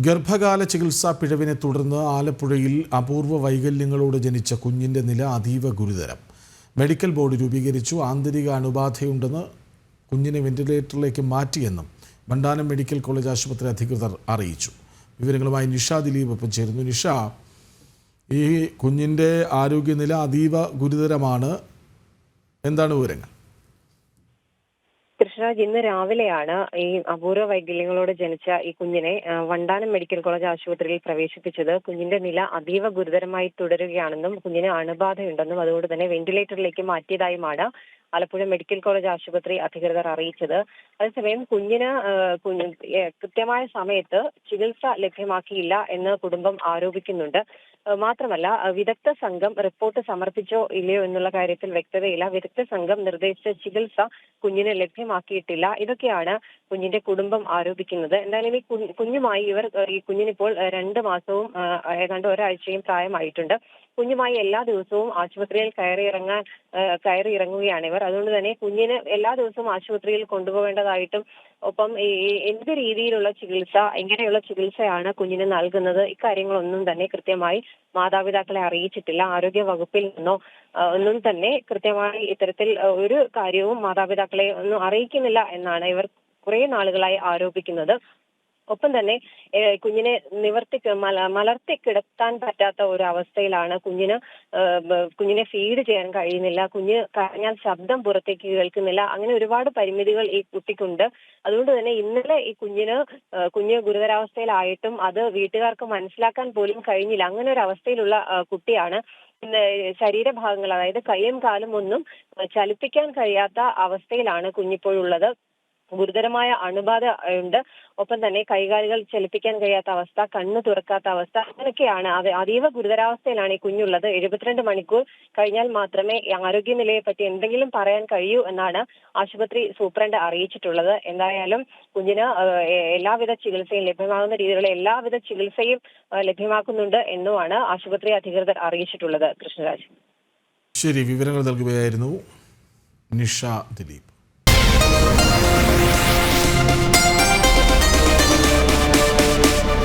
ഗർഭകാല ചികിത്സാ പിഴവിനെ തുടർന്ന് ആലപ്പുഴയിൽ അപൂർവ വൈകല്യങ്ങളോട് ജനിച്ച കുഞ്ഞിന്റെ നില അതീവ ഗുരുതരം. മെഡിക്കൽ ബോർഡ് രൂപീകരിച്ചു ആന്തരിക അണുബാധയുണ്ടെന്ന് കുഞ്ഞിനെ വെന്റിലേറ്ററിലേക്ക് മാറ്റിയെന്നും ബണ്ടാനം മെഡിക്കൽ കോളേജ് ആശുപത്രി അധികൃതർ അറിയിച്ചു. വിവരങ്ങളുമായി നിഷ ദിലീപ് ഒപ്പം ചേരുന്നു. നിഷ ഈ കുഞ്ഞിന്റെ ആരോഗ്യനില അതീവ ഗുരുതരമാണ്. എന്താണ് വിവരങ്ങൾ? കൃഷ്ണരാജ് ഇന്ന് രാവിലെയാണ് ഈ അപൂർവ വൈകല്യങ്ങളോട് ജനിച്ച ഈ കുഞ്ഞിനെ വണ്ടാനം മെഡിക്കൽ കോളേജ് ആശുപത്രിയിൽ പ്രവേശിപ്പിച്ചത്. കുഞ്ഞിന്റെ നില അതീവ ഗുരുതരമായി തുടരുകയാണെന്നും കുഞ്ഞിന് അണുബാധയുണ്ടെന്നും അതുകൊണ്ട് തന്നെ വെന്റിലേറ്ററിലേക്ക് മാറ്റിയതായുമാണ് ആലപ്പുഴ മെഡിക്കൽ കോളേജ് ആശുപത്രി അധികൃതർ അറിയിച്ചത്. അതേസമയം കുഞ്ഞിന് കൃത്യമായ സമയത്ത് ചികിത്സ ലഭ്യമാക്കിയില്ല എന്ന് കുടുംബം ആരോപിക്കുന്നുണ്ട്. മാത്രമല്ല വിദഗ്ധ സംഘം റിപ്പോർട്ട് സമർപ്പിച്ചോ ഇല്ലയോ എന്നുള്ള കാര്യത്തിൽ വ്യക്തതയില്ല. വിദഗ്ധ സംഘം നിർദ്ദേശിച്ച ചികിത്സ കുഞ്ഞിന് ലഭ്യമാക്കിയിട്ടില്ല. ഇതൊക്കെയാണ് കുഞ്ഞിന്റെ കുടുംബം ആരോപിക്കുന്നത്. എന്തായാലും ഈ കുഞ്ഞുമായി ഇവർ ഈ കുഞ്ഞിനിപ്പോൾ രണ്ട് മാസവും ഏതാണ്ട് ഒരാഴ്ചയും പ്രായമായിട്ടുണ്ട്. കുഞ്ഞുമായി എല്ലാ ദിവസവും ആശുപത്രിയിൽ കയറി ഇറങ്ങാൻ കയറി ഇറങ്ങുകയാണ് ഇവർ. അതുകൊണ്ട് തന്നെ കുഞ്ഞിന് എല്ലാ ദിവസവും ആശുപത്രിയിൽ കൊണ്ടുപോകേണ്ടതായിട്ടും ഒപ്പം എന്ത് രീതിയിലുള്ള ചികിത്സ എങ്ങനെയുള്ള ചികിത്സയാണ് കുഞ്ഞിന് നൽകുന്നത്? ഇക്കാര്യങ്ങളൊന്നും തന്നെ കൃത്യമായി മാതാപിതാക്കളെ അറിയിച്ചിട്ടില്ല. ആരോഗ്യ വകുപ്പിൽ നിന്നോ ഒന്നും തന്നെ കൃത്യമായി ഇത്തരത്തിൽ ഒരു കാര്യവും മാതാപിതാക്കളെ ഒന്നും അറിയിക്കുന്നില്ല എന്നാണ് ഇവർ കുറെ നാളുകളായി ആരോപിക്കുന്നത്. ഒപ്പം തന്നെ കുഞ്ഞിനെ നിവർത്തി മലർത്തി കിടത്താൻ പറ്റാത്ത ഒരു അവസ്ഥയിലാണ് കുഞ്ഞിന് കുഞ്ഞിനെ ഫീഡ് ചെയ്യാൻ കഴിയുന്നില്ല. കുഞ്ഞ് കരഞ്ഞാൽ ശബ്ദം പുറത്തേക്ക് കേൾക്കുന്നില്ല. അങ്ങനെ ഒരുപാട് പരിമിതികൾ ഈ കുട്ടിക്കുണ്ട്. അതുകൊണ്ട് തന്നെ ഇന്നലെ ഈ കുഞ്ഞിന് കുഞ്ഞ് ഗുരുതരാവസ്ഥയിലായിട്ടും അത് വീട്ടുകാർക്ക് മനസ്സിലാക്കാൻ പോലും കഴിഞ്ഞില്ല. അങ്ങനെ ഒരു അവസ്ഥയിലുള്ള കുട്ടിയാണ്. ശരീരഭാഗങ്ങൾ അതായത് കൈയും കാലും ഒന്നും ചലിപ്പിക്കാൻ കഴിയാത്ത അവസ്ഥയിലാണ് കുഞ്ഞിപ്പോഴുള്ളത്. ഗുരുതരമായ അണുബാധ ഉണ്ട്. ഒപ്പം തന്നെ കൈകാലുകൾ ചലിപ്പിക്കാൻ കഴിയാത്ത അവസ്ഥ കണ്ണ് തുറക്കാത്ത അവസ്ഥ അങ്ങനെയൊക്കെയാണ്. അത് അതീവ ഗുരുതരാവസ്ഥയിലാണ് ഈ കുഞ്ഞുള്ളത്. എഴുപത്തിരണ്ട് മണിക്കൂർ കഴിഞ്ഞാൽ മാത്രമേ ആരോഗ്യനിലയെ പറ്റി എന്തെങ്കിലും പറയാൻ കഴിയൂ എന്നാണ് ആശുപത്രി സൂപ്രണ്ട് അറിയിച്ചിട്ടുള്ളത്. എന്തായാലും കുഞ്ഞിന് എല്ലാവിധ ചികിത്സയും ലഭ്യമാകുന്ന രീതിയിലുള്ള എല്ലാവിധ ചികിത്സയും ലഭ്യമാക്കുന്നുണ്ട് എന്നുമാണ് ആശുപത്രി അധികൃതർ അറിയിച്ചിട്ടുള്ളത്. കൃഷ്ണരാജ്. ശരി വിവരങ്ങൾ നൽകുകയായിരുന്നു നിഷ ദിലീപ്.